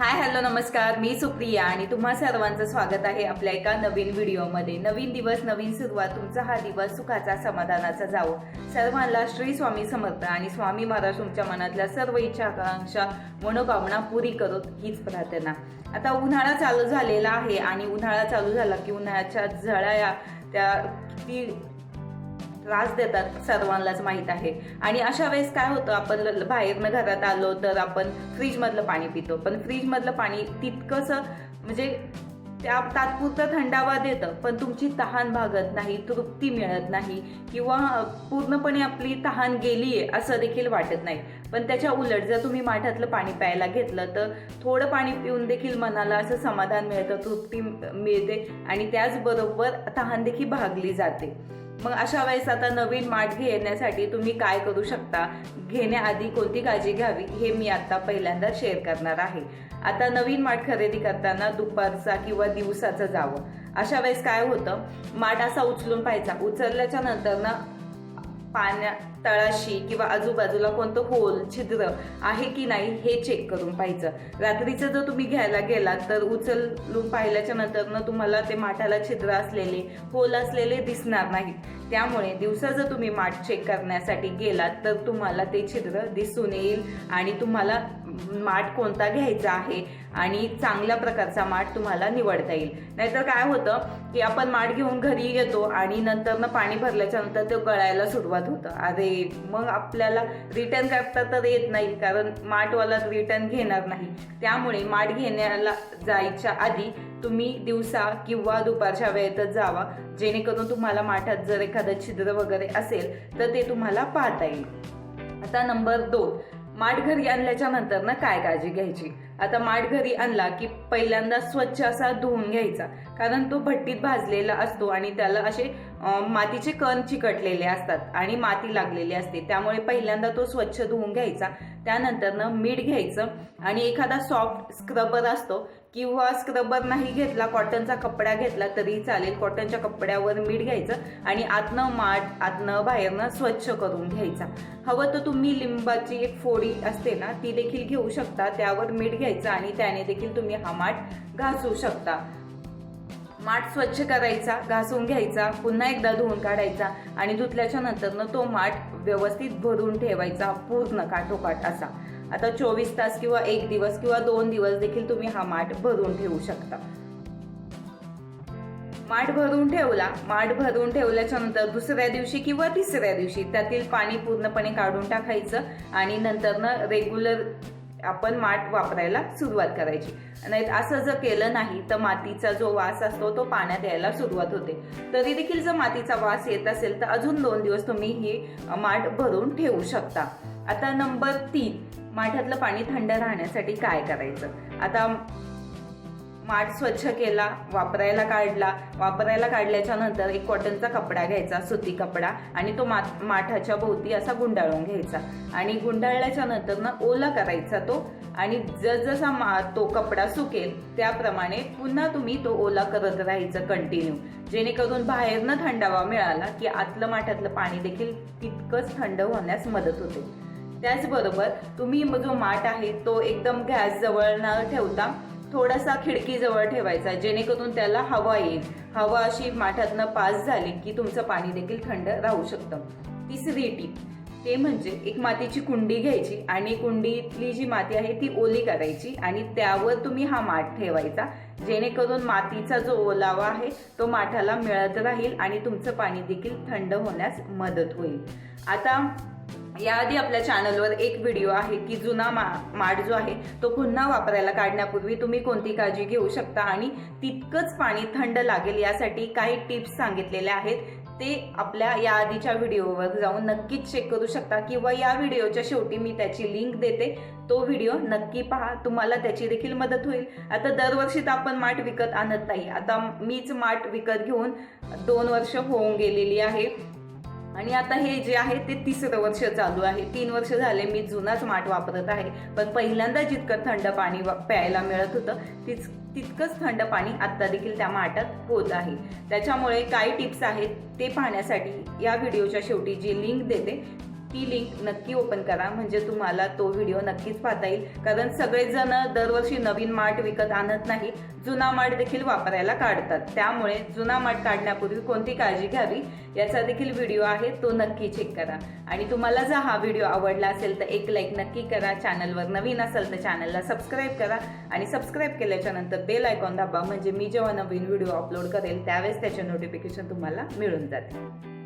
Hi hello नमस्कार. मी सुप्रिया आणि तुम्हा सर्वांचं स्वागत आहे आपल्या एका नवीन व्हिडिओमध्ये. नवीन दिवस नवीन सुरुवात तुमचा हा दिवस सुखाचा समाधानाचा जावो. सर्वांना श्री स्वामी समर्थ आणि स्वामी महाराज तुमच्या मनातल्या सर्व इच्छा आकांक्षा मनोकामना पुरी करत हीच प्रार्थना. आता उन्हाळा चालू झालेला आहे आणि उन्हाळा चालू झाला की उन्हाळ्याच्या झळा त्या किती त्रास देतात सर्वांनाच माहीत आहे. आणि अशा वेळेस काय होतं आपण ल- बाहेरनं घरात आलो तर आपण फ्रीजमधलं पाणी पितो. पण फ्रीजमधलं पाणी तितकंसं म्हणजे त्या तात्पुरतं थंडावा देतं पण तुमची तहान भागत नाही तृप्ती मिळत नाही किंवा पूर्णपणे आपली तहान गेली आहे असं देखील वाटत नाही. पण त्याच्या उलट जर तुम्ही माठातलं पाणी प्यायला घेतलं तर थोडं पाणी पिऊन देखील मनाला असं समाधान मिळतं तृप्ती मिळते आणि त्याचबरोबर तहान देखील भागली जाते. मग अशा वेळेस आता नवीन माठ घेण्यासाठी तुम्ही काय करू शकता? घेण्याआधी कोणती काळजी घ्यावी? हे मी आता पहिल्यांदा शेअर करणार आहे. आता नवीन माठ खरेदी करताना दुपारचा किंवा दिवसाचं जावं. अशा वेळेस काय होतं? माठ असा उचलून पाहायचा. उचलल्याच्या नंतर ना पाण्या तळाशी किंवा आजूबाजूला कोणतं होल छिद्र आहे की नाही हे चेक करून पाहायचं. रात्रीचं जर तुम्ही घ्यायला गेलात तर उचलून पाहिल्याच्या नंतर ना तुम्हाला ते माठाला छिद्र असलेले होल असलेले दिसणार नाहीत. त्यामुळे दिवसा जर तुम्ही माठ चेक करण्यासाठी गेलात तर तुम्हाला ते छिद्र दिसून येईल आणि तुम्हाला माठ कोणता घ्यायचा आहे आणि चांगल्या प्रकारचा माठ तुम्हाला निवडता येईल. नाहीतर काय होतं की आपण माठ घेऊन घरी येतो आणि नंतर ना पाणी भरल्याच्या नंतर ते गळायला सुरुवात होतं. अरे मग आपल्याला रिटर्न करता तर येत नाही कारण माठवाला रिटर्न घेणार नाही. त्यामुळे माठ घेण्याला जायच्या आधी तुम्ही दिवसा किंवा दुपारच्या वेळेतच जावा. जेणेकरून तुम्हाला माठात जर एखादं छिद्र वगैरे असेल तर ते तुम्हाला पाहता येईल. आता नंबर दोन. माठ घरी आणल्याच्या नंतर ना काय काळजी घ्यायची? आता माठ घरी आणला की पहिल्यांदा स्वच्छ असा धुवून घ्यायचा. कारण तो भट्टीत भाजलेला असतो आणि त्याला असे मातीचे कण चिकटलेले असतात आणि माती लागलेली असते. त्यामुळे पहिल्यांदा तो स्वच्छ धुवून घ्यायचा. त्यानंतरनं मीठ घ्यायचं आणि एखादा सॉफ्ट स्क्रबर असतो किंवा स्क्रबर नाही घेतला कॉटनचा कपडा घेतला तरी चालेल. कॉटनच्या कपड्यावर मीठ घ्यायचं आणि आतनं माठ आतनं बाहेरनं स्वच्छ करून घ्यायचा. हवं तर तुम्ही लिंबाची एक फोडी असते ना ती देखील घेऊ शकता. त्यावर मीठ घ्यायचं. आणि त्याने देखील तुम्ही हा माठ घासू शकता. माठ स्वच्छ करायचा घासून घ्यायचा पुन्हा एकदा धुवून काढायचा आणि धुतल्याच्या नंतर तो माठ व्यवस्थित भरून ठेवायचा पूर्ण काठोकाठ असा. आता चोवीस तास किंवा एक दिवस किंवा दोन दिवस देखील तुम्ही हा माठ भरून ठेवू शकता. माठ भरून ठेवला माठ भरून ठेवल्याच्या नंतर दुसऱ्या दिवशी किंवा तिसऱ्या दिवशी त्यातील पाणी पूर्णपणे काढून टाकायचं आणि नंतर रेग्युलर आपण माठ वापरायला सुरुवात करायची. नाही असं जर केलं नाही तर मातीचा जो वास असतो तो पाण्यात यायला सुरुवात होते. तरी देखील जर मातीचा वास येत असेल तर अजून दोन दिवस तुम्ही ही माठ भरून ठेवू शकता. आता नंबर तीन माठातलं पाणी थंड राहण्यासाठी काय करायचं? आता माठ स्वच्छ केला वापरायला काढला. वापरायला काढल्याच्या नंतर एक कॉटनचा कपडा घ्यायचा सुती कपडा आणि तो माठ माठाच्या भोवती असा गुंडाळून घ्यायचा. आणि गुंडाळल्याच्या नंतर ना ओला करायचा तो आणि जसजसा मा तो कपडा सुकेल त्याप्रमाणे पुन्हा तुम्ही तो ओला करत राहायचं कंटिन्यू जेणेकरून बाहेरनं थंडावा मिळाला की आतलं माठातलं पाणी देखील तितकंच थंड होण्यास मदत होते. त्याचबरोबर तुम्ही जो माठ आहे तो एकदम गॅस जवळ न ठेवता थोडासा खिडकीजवळ ठेवायचा जेणेकरून त्याला हवा येईल. हवा अशी माठातनं पास झाली की तुमचं पाणी देखील थंड राहू शकतं. तिसरी टीप ते म्हणजे एक मातीची कुंडी घ्यायची आणि कुंडीतली जी माती आहे ती ओली करायची आणि त्यावर तुम्ही हा माठ ठेवायचा. जेणेकरून मातीचा जो ओलावा आहे तो माठाला मिळत राहील आणि तुमचं पाणी देखील थंड होण्यास मदत होईल. आता याआधी आपल्या चॅनलवर एक व्हिडिओ आहे की जुना मा माठ जो आहे तो पुन्हा वापरायला काढण्यापूर्वी तुम्ही कोणती काळजी घेऊ शकता? आणि तितकंच पाणी थंड लागेल यासाठी काही टिप्स सांगितलेल्या आहेत. ते आपल्या या आधीच्या व्हिडिओवर जाऊन नक्कीच चेक करू शकता. किंवा या व्हिडिओच्या शेवटी मी त्याची लिंक देते. तो व्हिडिओ नक्की पहा. तुम्हाला त्याची देखील मदत होईल. आता दरवर्षी तर आपण माठ विकत आणत नाही. आता मीच माठ विकत घेऊन दोन वर्ष होऊन गेलेली आहे. आणि आता हे जे आहे ते तिसरं वर्ष चालू आहे. तीन वर्ष झाले मी जुनाच माठ वापरत आहे. पण पहिल्यांदा जितकं थंड पाणी प्यायला मिळत होतं तिच तितकंच थंड पाणी आत्ता देखील त्या माठात होत आहे. त्याच्यामुळे काही टिप्स आहेत ते पाहण्यासाठी या व्हिडिओच्या शेवटी जी लिंक देते ती लिंक नक्की ओपन करा. म्हणजे तुम्हाला तो व्हिडिओ नक्कीच पाहता येईल. कारण सगळेजण दरवर्षी नवीन माठ विकत आणत नाही. जुना माठ देखील वापरायला काढतात. त्यामुळे जुना माठ काढण्यापूर्वी कोणती काळजी घ्यावी याचा देखील व्हिडिओ आहे. तो नक्की चेक करा. आणि तुम्हाला जर हा व्हिडिओ आवडला असेल तर एक लाईक नक्की करा. चॅनलवर नवीन असेल तर चॅनलला सबस्क्राईब करा. आणि सबस्क्राईब केल्याच्यानंतर बेल आयकॉन दाबा. म्हणजे मी जेव्हा नवीन व्हिडिओ अपलोड करेल त्यावेळेस त्याचे नोटिफिकेशन तुम्हाला मिळून जाते